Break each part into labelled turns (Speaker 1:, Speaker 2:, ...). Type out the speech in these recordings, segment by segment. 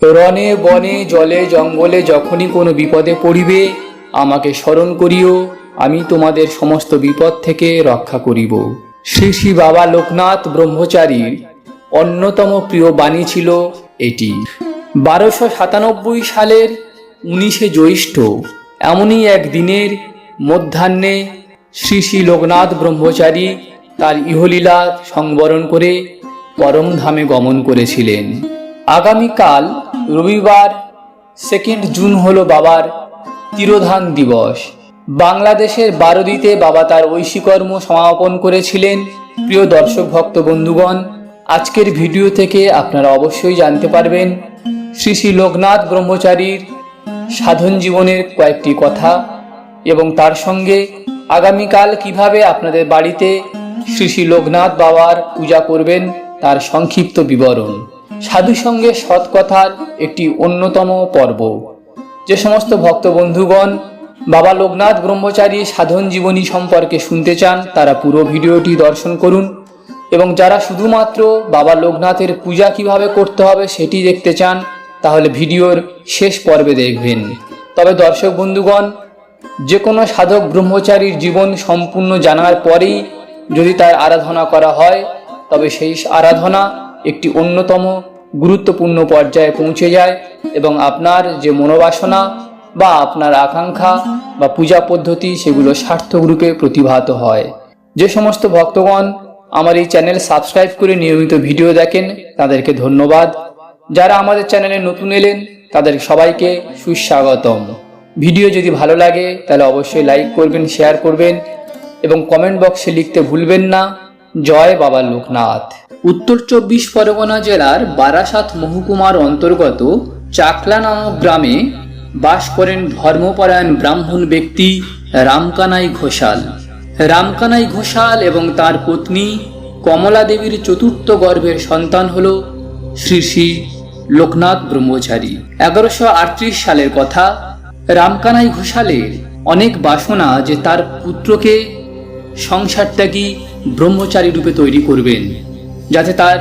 Speaker 1: রনে বনে, জলে, জঙ্গলে যখনই কোনো বিপদে পড়িবে, আমাকে স্মরণ করিও, আমি তোমাদের সমস্ত বিপদ থেকে রক্ষা করিব। শ্রী শ্রী বাবা লোকনাথ ব্রহ্মচারীর অন্যতম প্রিয় বাণী ছিল এটি। বারোশো সাতানব্বই সালের উনিশে জ্যৈষ্ঠ, এমনই এক দিনের মধ্যাহ্নে শ্রী শ্রী লোকনাথ ব্রহ্মচারী তার ইহলীলা সংবরণ করে পরমধামে গমন করেছিলেন। আগামীকাল রবিবার সেকেন্ড জুন হলো বাবার তিরোধান দিবস। বাংলাদেশের বারোদিতে বাবা তার ঐশীকর্ম সমাপন করেছিলেন। প্রিয় দর্শক, ভক্ত, বন্ধুগণ, আজকের ভিডিও থেকে আপনারা অবশ্যই জানতে পারবেন শ্রী শ্রী লোকনাথ ব্রহ্মচারীর সাধন জীবনের কয়েকটি কথা এবং তার সঙ্গে আগামীকাল কীভাবে আপনাদের বাড়িতে শ্রী শ্রী লোকনাথ বাবার পূজা করবেন তার সংক্ষিপ্ত বিবরণ। সাধু সঙ্গে সৎকথার একটি অন্যতম পর্ব। যে সমস্ত ভক্ত বন্ধুগণ বাবা লোকনাথ ব্রহ্মচারী সাধন জীবনী সম্পর্কে শুনতে চান, তারা পুরো ভিডিওটি দর্শন করুন এবং যারা শুধুমাত্র বাবা লোকনাথের পূজা কীভাবে করতে হবে সেটি দেখতে চান, তাহলে ভিডিওর শেষ পর্বে দেখবেন। তবে দর্শক বন্ধুগণ, যে কোনো সাধক ব্রহ্মচারীর জীবন সম্পূর্ণ জানার পরেই যদি তার আরাধনা করা হয়, তবে সেই আরাধনা একটি অন্যতম গুরুত্বপূর্ণ পর্যায়ে পৌঁছে যায় এবং আপনার যে মনোবাসনা বা আপনার আকাঙ্ক্ষা বা পূজা পদ্ধতি সেগুলো সার্থক রূপে প্রতিভাত হয়। যে সমস্ত ভক্তগণ আমার এই চ্যানেল সাবস্ক্রাইব করে নিয়মিত ভিডিও দেখেন, তাদেরকে ধন্যবাদ। যারা আমাদের চ্যানেলে নতুন এলেন, তাদের সবাইকে সুস্বাগতম। ভিডিও যদি ভালো লাগে, তাহলে অবশ্যই লাইক করবেন, শেয়ার করবেন এবং কমেন্ট বক্সে লিখতে ভুলবেন না। জয় বাবা লোকনাথ। উত্তর চব্বিশ পরগনা জেলার বারাসাত মহকুমার অন্তর্গত চাকলা নামক গ্রামে বাস করেন ধর্মপরায়ণ ব্রাহ্মণ ব্যক্তি রামকানাই ঘোষাল। রামকানাই ঘোষাল এবং তার পত্নী কমলা দেবীর চতুর্থ গর্ভের সন্তান হল শ্রী শ্রী লোকনাথ ব্রহ্মচারী। এগারোশো আটত্রিশ সালের কথা, রামকানাই ঘোষালের অনেক বাসনা যে তার পুত্রকে সংসার ত্যাগী ব্রহ্মচারী রূপে তৈরি করবেন, যাতে তার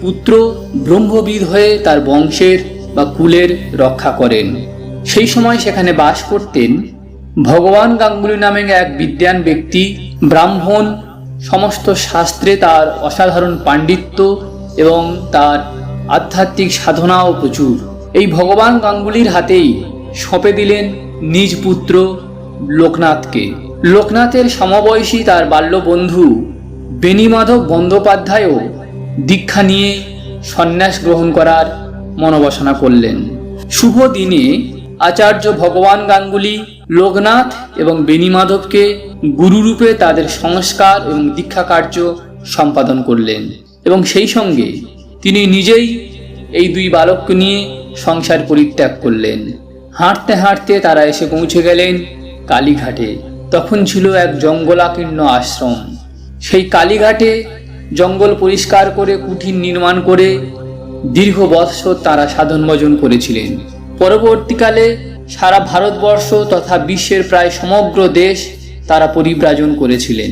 Speaker 1: পুত্র ব্রহ্মবিদ হয়ে তার বংশের বা কুলের রক্ষা করেন। সেই সময় সেখানে বাস করতেন ভগবান গাঙ্গুলি নামে এক বিদ্যান ব্যক্তি, ব্রাহ্মণ, সমস্ত শাস্ত্রে তার অসাধারণ পাণ্ডিত্য এবং তার আধ্যাত্মিক সাধনাও প্রচুর। এই ভগবান গাঙ্গুলির হাতেই সঁপে দিলেন নিজ পুত্র লোকনাথকে। লোকনাথের সমবয়সী তার বাল্যবন্ধু বেণীমাধব বন্দ্যোপাধ্যায়ও দীক্ষা নিয়ে সন্ন্যাস গ্রহণ করার মনোবাসনা করলেন। শুভ দিনে আচার্য ভগবান গাঙ্গুলি লোকনাথ এবং বেণীমাধবকে গুরুরূপে তাদের সংস্কার এবং দীক্ষা কার্য সম্পাদন করলেন এবং সেই সঙ্গে তিনি নিজেই এই দুই বালককে নিয়ে সংসার পরিত্যাগ করলেন। হাঁটতে হাঁটতে তারা এসে পৌঁছে গেলেন কালীঘাটে। তখন ছিল এক জঙ্গলাকীর্ণ আশ্রম। সেই কালীঘাটে জঙ্গল পরিষ্কার করে, কুঠির নির্মাণ করে দীর্ঘ বৎসর তারা সাধন ভজন করেছিলেন। পরবর্তীকালে সারা ভারতবর্ষ তথা বিশ্বের প্রায় সমগ্র দেশ তারা পরিব্রাজন করেছিলেন।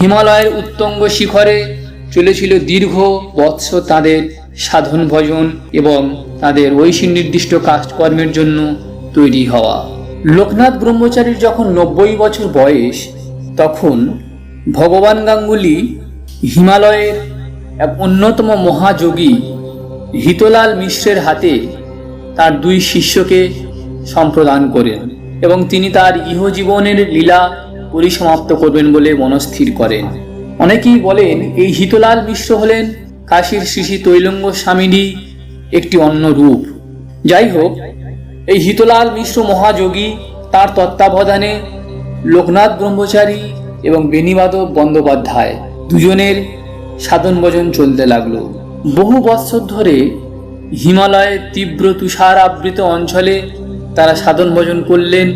Speaker 1: হিমালয়ের উত্তঙ্গ শিখরে চলেছিল দীর্ঘ বৎসর তাদের সাধন ভজন এবং তাদের ঐশী নির্দিষ্ট কাজকর্মের জন্য তৈরি হওয়া। লোকনাথ ব্রহ্মচারীর যখন নব্বই বছর বয়স, তখন ভগবান গাঙ্গুলি হিমালয়ের এক অন্যতম মহাযোগী হিতলাল মিশ্রের হাতে তার দুই শিষ্যকে সম্প্রদান করেন এবং তিনি তার ইহজীবনের লীলা পরিসমাপ্ত করবেন বলে মনস্থির করেন। অনেকেই বলেন, এই হিতলাল মিশ্র হলেন কাশীর শ্রী শ্রী তৈলঙ্গ স্বামীরই একটি অন্য রূপ। যাই হোক এই হিতলাল মিশ্র মহাযোগী, তার তত্ত্বাবধানে লোকনাথ ব্রহ্মচারী এবং বেণীমাধব বন্দ্যোপাধ্যায় দুজনের সাধন ভজন চলতে লাগল। বহু বৎসর ধরে হিমালয়ের তীব্র তুষার আবৃত অঞ্চলে তারা সাধন ভজন করলেন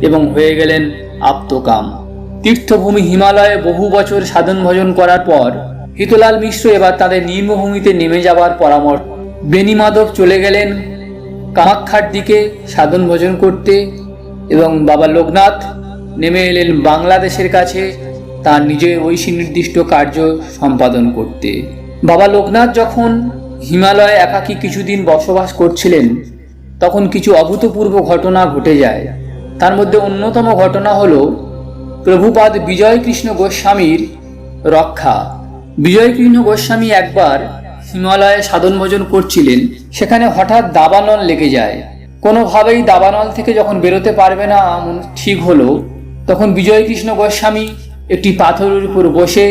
Speaker 1: এবং হয়ে গেলেন আপ্তকাম। তীর্থভূমি হিমালয়ে বহু বছর সাধন ভজন করার পর হিতলাল মিশ্র এবার তাদের নিম্নভূমিতে নেমে যাবার পরামর্শ বেণীমাধব চলে গেলেন কামাক্ষার দিকে সাধন ভোজন করতে এবং বাবা লোকনাথ নেমে এলেন বাংলাদেশের কাছে তার নিজের ঐশী নির্দিষ্ট কার্য সম্পাদন করতে। বাবা লোকনাথ যখন হিমালয়ে একাকী কিছুদিন বসবাস করছিলেন, তখন কিছু অভূতপূর্ব ঘটনা ঘটে যায়। তার মধ্যে অন্যতম ঘটনা হল প্রভুপাদ বিজয়কৃষ্ণ গোস্বামীর রক্ষা। বিজয়কৃষ্ণ গোস্বামী একবার হিমালয়ে সাধন ভোজন করছিলেন, সেখানে হঠাৎ দাবানল লেগে যায়। কোনোভাবেই দাবানল থেকে যখন বেরোতে পারবে না ঠিক হলো, তখন বিজয়কৃষ্ণ গোস্বামী একটি পাথরের উপর বসে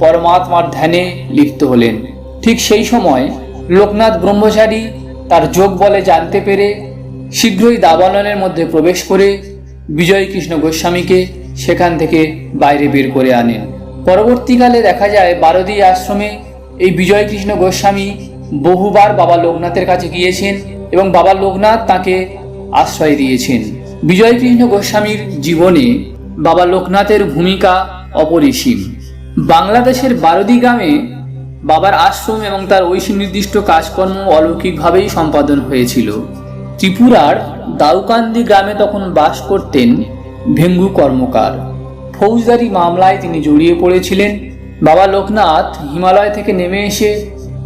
Speaker 1: পরমাত্মার ধ্যানে লিপ্ত হলেন। ঠিক সেই সময় লোকনাথ ব্রহ্মচারী তার যোগ বলে জানতে পেরে শীঘ্রই দাবানলের মধ্যে প্রবেশ করে বিজয়কৃষ্ণ গোস্বামীকে সেখান থেকে বাইরে বের করে আনেন। পরবর্তীকালে দেখা যায়, বারদী আশ্রমে এই বিজয়কৃষ্ণ গোস্বামী বহুবার বাবা লোকনাথের কাছে গিয়েছেন এবং বাবা লোকনাথ তাকে আশ্রয় দিয়েছেন। বিজয়কৃষ্ণ গোস্বামীর জীবনে বাবা লোকনাথের ভূমিকা অপরিসীম। বাংলাদেশের বারদী গ্রামে বাবার আশ্রম এবং তার ঐশী নির্দিষ্ট কাজকর্ম অলৌকিকভাবেই সম্পাদন হয়েছিল। ত্রিপুরার দাউকান্দি গ্রামে তখন বাস করতেন ভেঙ্গু কর্মকার। ফৌজদারি মামলায় তিনি জড়িয়ে পড়েছিলেন বাবা লোকনাথ হিমালয় থেকে নেমে এসে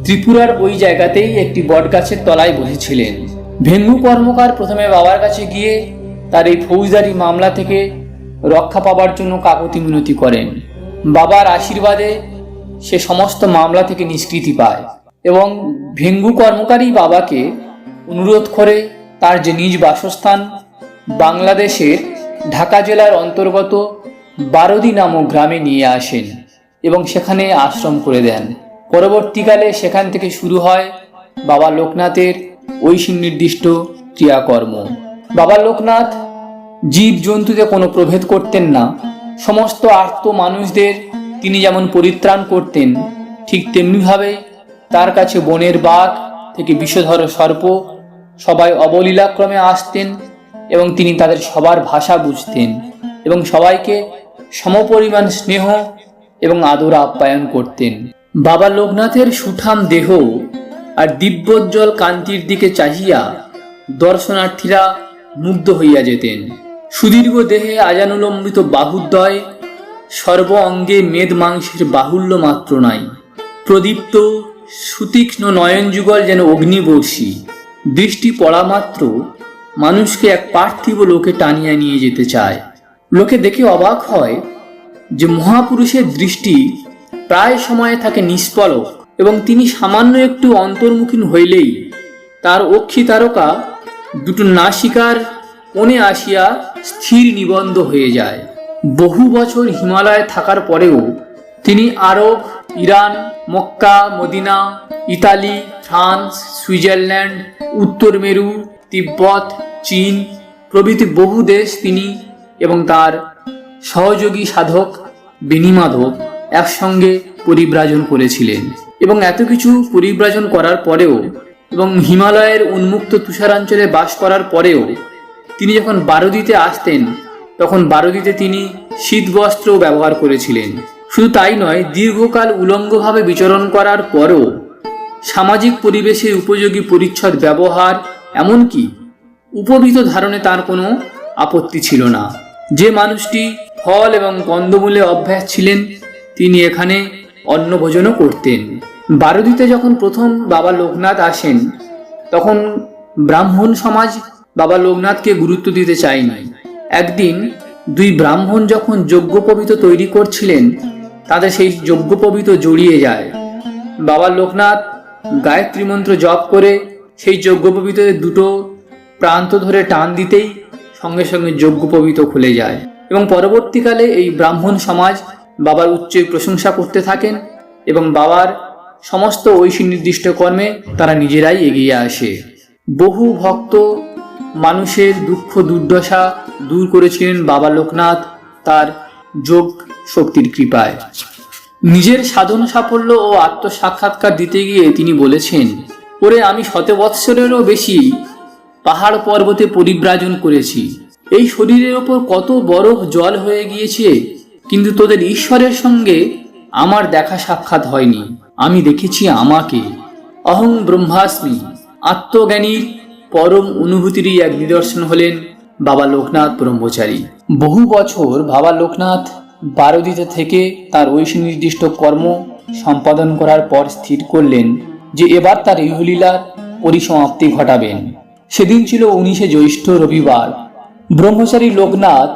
Speaker 1: ত্রিপুরার ওই জায়গাতেই একটি বটগাছের তলায় বসেছিলেন। ভেঙ্গু কর্মকার প্রথমে বাবার কাছে গিয়ে তার এই ফৌজদারি মামলা থেকে রক্ষা পাবার জন্য কাকতি মিনতি করেন। বাবার আশীর্বাদে সে সমস্ত মামলা থেকে নিষ্কৃতি পায় এবং ভেঙ্গু কর্মকারী বাবাকে অনুরোধ করে তার যে নিজ বাসস্থান বাংলাদেশের ঢাকা জেলার অন্তর্গত বারদি নামক গ্রামে নিয়ে আসেন। এবং সেখানে আশ্রম করে দেন। পরবর্তীকালে সেখান থেকে শুরু হয় বাবা লোকনাথের ঐশী নির্দিষ্ট ক্রিয়াকর্ম। বাবা লোকনাথ জীব জন্তুতে কোনো প্রভেদ করতেন না। সমস্ত আর্ত মানুষদের তিনি যেমন পরিত্রাণ করতেন, ঠিক তেমনিভাবে তার কাছে বনের বাঘ থেকে বিষধর সর্প সবাই অবলীলাক্রমে আসতেন এবং তিনি তাদের সবার ভাষা বুঝতেন এবং সবাইকে সমপরিমাণ স্নেহ এবং আদর আপ্যায়ন করতেন। বাবা লোকনাথের সুঠাম দেহ আর দিব্যোজ্জ্বল কান্তির দিকে চাহিয়া দর্শনার্থীরা মুগ্ধ হইয়া যেতেন। সুদীর্ঘ দেহে আজানুলম্বিত বাহুদ্বয়, সর্ব অঙ্গে মেদ মাংসের বাহুল্য মাত্র নাই। প্রদীপ্ত, সুতীক্ষ্ণ নয়ন যুগল যেন অগ্নিবর্ষী। দৃষ্টি পড়া মাত্র মানুষকে এক পার্থিব লোকে টানিয়া নিয়ে যেতে চায়। লোকে দেখে অবাক হয় যে মহাপুরুষের দৃষ্টি প্রায় সময়ে থাকে নিষ্পলক এবং তিনি সামান্য একটু অন্তর্মুখীন হইলেই তার অক্ষী তারকা দুটো নাসিকার কোণে আসিয়া স্থির নিবন্ধ হয়ে যায়। বহু বছর হিমালয়ে থাকার পরেও তিনি Arab Iran, Mecca, Medina, Italy, France, Switzerland, উত্তর মেরু, তিব্বত, চীন প্রভৃতি বহু দেশ তিনি এবং তার সহযোগী সাধক বেনিমাধব একসঙ্গে পরিব্রাজন করেছিলেন। এবং এত কিছু পরিব্রাজন করার পরেও এবং হিমালয়ের উন্মুক্ত তুষারাঞ্চলে বাস করার পরেও তিনি যখন বারদিতে আসতেন, তখন বারদিতে তিনি শীতবস্ত্র ব্যবহার করেছিলেন। শুধু তাই নয়, দীর্ঘকাল উলঙ্গভাবে বিচরণ করার পরও সামাজিক পরিবেশের উপযোগী পরিচ্ছদ ব্যবহার, এমনকি উপবিত ধারণে তার কোনো আপত্তি ছিল না। যে মানুষটি ফল এবং কন্দমূলে অভ্যাস ছিলেন, তিনি এখানে অন্নভোজনও করতেন। বারদিতে যখন প্রথম বাবা লোকনাথ আসেন, তখন ব্রাহ্মণ সমাজ বাবা লোকনাথকে গুরুত্ব দিতে চায়নি একদিন দুই ব্রাহ্মণ যখন যজ্ঞপবিত তৈরি করছিলেন, তাদের সেই যজ্ঞপবিত জড়িয়ে যায়। বাবা লোকনাথ গায়ত্রী মন্ত্র জপ করে সেই যজ্ঞপবিতের দুটো প্রান্ত ধরে টান দিতেই সঙ্গে সঙ্গে যজ্ঞপবিত খুলে যায় এবং পরবর্তীকালে এই ব্রাহ্মণ সমাজ বাবার উচ্চ প্রশংসা করতে থাকেন এবং বাবার সমস্ত ঐশী নির্দিষ্ট কর্মে তারা নিজেরাই এগিয়ে আসে। বহু ভক্ত মানুষের দুঃখ দুর্দশা দূর করেছিলেন বাবা লোকনাথ তার যোগ শক্তির কৃপায়। নিজের সাধন সাফল্য ও আত্মসাক্ষাৎকার দিতে গিয়ে তিনি বলেছেন, ওরে আমি শত বৎসরেরও বেশি পাহাড় পর্বতে পরিব্রাজন করেছি। এই শরীরের ওপর কত বরফ জল হয়ে গিয়েছে, কিন্তু তোদের ঈশ্বরের সঙ্গে আমার দেখা সাক্ষাৎ হয়নি। আমি দেখেছি আমাকে। অহং ব্রহ্মাস্মি। আত্মজ্ঞানীর পরম অনুভূতিরই এক নিদর্শন হলেন বাবা লোকনাথ ব্রহ্মচারী। বহু বছর বাবা লোকনাথ বারোদিতে থেকে তার ঐশী নির্দিষ্ট কর্ম সম্পাদন করার পর স্থির করলেন যে এবার তার ইহলীলার পরিসমাপ্তি ঘটাবেন। সেদিন ছিল উনিশে জ্যৈষ্ঠ রবিবার। ব্রহ্মচারী লোকনাথ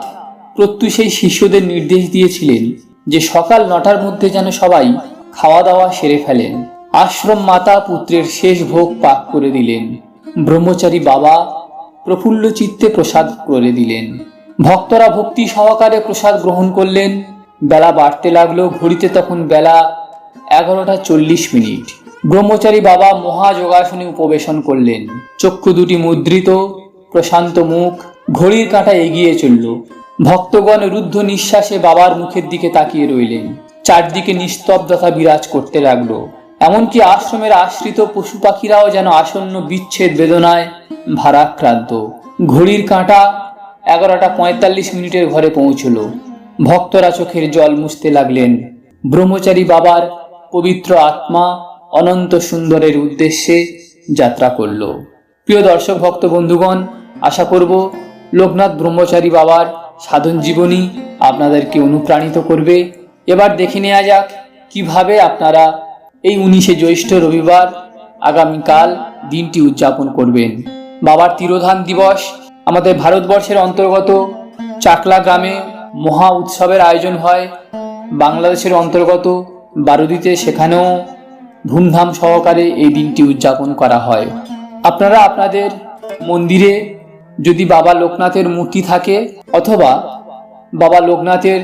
Speaker 1: প্রত্যুষেই শিষ্যদের নির্দেশ দিয়েছিলেন যে সকাল নটার মধ্যে যেন সবাই খাওয়া দাওয়া সেরে ফেলেন। আশ্রম মাতা পুত্রের শেষ ভোগ পাক করে দিলেন। ব্রহ্মচারী বাবা প্রফুল্ল চিত্তে প্রসাদ করে দিলেন। ভক্তরা ভক্তি সহকারে প্রসাদ গ্রহণ করলেন। বেলা বাড়তে লাগল, ঘড়িতে তখন বেলা এগারোটা চল্লিশ মিনিট। ব্রহ্মচারী বাবা মহাযোগাসনে উপবেশন করলেন। চক্ষু দুটি মুদ্রিত, প্রশান্ত মুখ, ঘড়ির কাঁটা এগিয়ে চলল। ভক্তগণ রুদ্ধ নিঃশ্বাসে বাবার মুখের দিকে তাকিয়ে রইলেন। চারদিকে নিস্তব্ধতা বিরাজ করতে লাগল। এমনকি আশ্রমের আশ্রিত পশু পাখিরাও যেন আসন্ন বিচ্ছেদ বেদনায় ভারাক্রান্ত। ঘড়ির কাঁটা এগারোটা পঁয়তাল্লিশ মিনিটের ঘরে পৌঁছলো। ভক্তরা চোখের জল মুছতে লাগলেন। ব্রহ্মচারী বাবার পবিত্র আত্মা অনন্ত সুন্দরের উদ্দেশ্যে যাত্রা করল। প্রিয় দর্শক, ভক্ত বন্ধুগণ, আশা করব লোকনাথ ব্রহ্মচারী বাবার সাধন জীবনী আপনাদেরকে অনুপ্রাণিত করবে। এবার দেখে নেওয়া যাক কীভাবে আপনারা এই উনিশে জ্যৈষ্ঠ রবিবার আগামীকাল দিনটি উদযাপন করবেন। বাবার তিরোধান দিবস আমাদের ভারতবর্ষের অন্তর্গত চাকলা গ্রামে মহা উৎসবের আয়োজন হয়। বাংলাদেশের অন্তর্গত বারুদিতে সেখানেও ধুমধাম সহকারে এই দিনটি উদযাপন করা হয়। আপনারা আপনাদের মন্দিরে যদি বাবা লোকনাথের মূর্তি থাকে অথবা বাবা লোকনাথের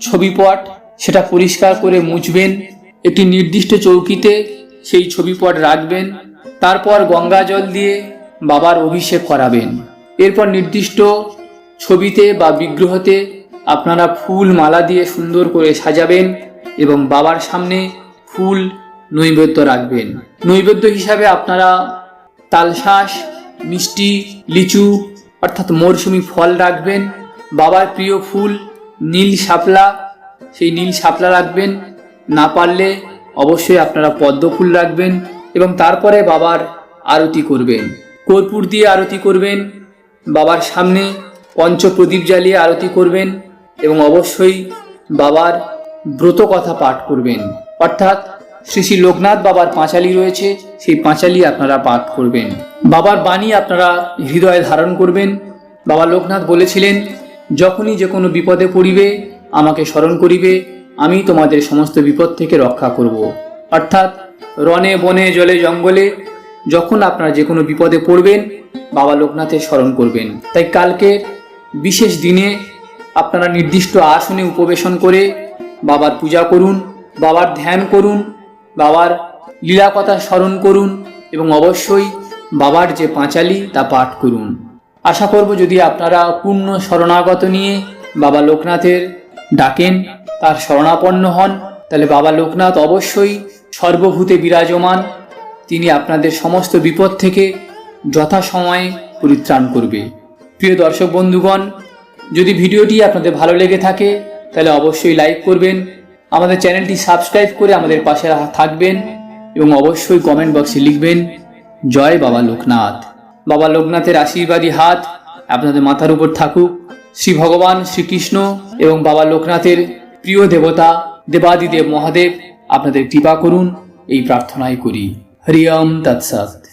Speaker 1: ছবিপট সেটা পরিষ্কার করে মুছবেন, একটি নির্দিষ্ট চৌকিতে সেই ছবিপট রাখবেন, তারপর গঙ্গা জল দিয়ে বাবার অভিষেক করাবেন। এরপর নির্দিষ্ট ছবিতে বা বিগ্রহতে আপনারা ফুল মালা দিয়ে সুন্দর করে সাজাবেন এবং বাবার সামনে ফুল নৈবেদ্য রাখবেন। নৈবেদ্য হিসাবে আপনারা তালশাঁস, মিষ্টি, লিচু, অর্থাৎ মরশুমি ফল রাখবেন। বাবার প্রিয় ফুল নীল শাপলা, সেই নীল শাপলা রাখবেন। না পারলে অবশ্যই আপনারা পদ্ম ফুল রাখবেন এবং তারপরে বাবার আরতি করবেন। কর্পূর দিয়ে আরতি করবেন, বাবার সামনে পঞ্চপ্রদীপ জ্বালিয়ে আরতি করবেন এবং অবশ্যই বাবার ব্রত কথা পাঠ করবেন। অর্থাৎ শ্রী শ্রী লোকনাথ বাবার পাঁচালি রয়েছে, সেই পাঁচালি আপনারা পাঠ করবেন। বাবার বাণী আপনারা হৃদয়ে ধারণ করবেন। বাবা লোকনাথ বলেছিলেন, যখনই যে কোনো বিপদে পড়িবে, আমাকে স্মরণ করিবে, আমি তোমাদের সমস্ত বিপদ থেকে রক্ষা করব। অর্থাৎ রনে বনে জলে জঙ্গলে যখন আপনারা যে কোনো বিপদে পড়বেন, বাবা লোকনাথের স্মরণ করবেন। তাই কালকের বিশেষ দিনে আপনারা নির্দিষ্ট আসনে উপবেশন করে বাবার পূজা করুন, বাবার ধ্যান করুন বাবার লীলা কথা স্মরণ করুন এবং অবশ্যই বাবার যে পাঁচালি তা পাঠ করুন। আশা করব যদি আপনারা পূর্ণ শরণাগত নিয়ে বাবা লোকনাথের ডাকেন, তার শরণাপন্ন হন, তাহলে বাবা লোকনাথ অবশ্যই সর্বভূতে বিরাজমান। তিনি আপনাদের সমস্ত বিপদ থেকে যথাসময়ে পরিত্রাণ করবে। প্রিয় দর্শক বন্ধুগণ, যদি ভিডিওটি আপনাদের ভালো লেগে থাকে, তাহলে অবশ্যই লাইক করবেন আমাদের চ্যানেলটি সাবস্ক্রাইব করে আমাদের পাশে থাকবেন এবং অবশ্যই কমেন্ট বক্সে লিখবেন, জয় বাবা লোকনাথ। বাবা লোকনাথের আশীর্বাদী হাত আপনাদের মাথার উপর থাকুক। শ্রী ভগবান শ্রীকৃষ্ণ এবং বাবা লোকনাথের প্রিয় দেবতা দেবাদিদেব মহাদেব আপনাদের কৃপা করুন, এই প্রার্থনাই করি। হরিয়ম তৎসৎ।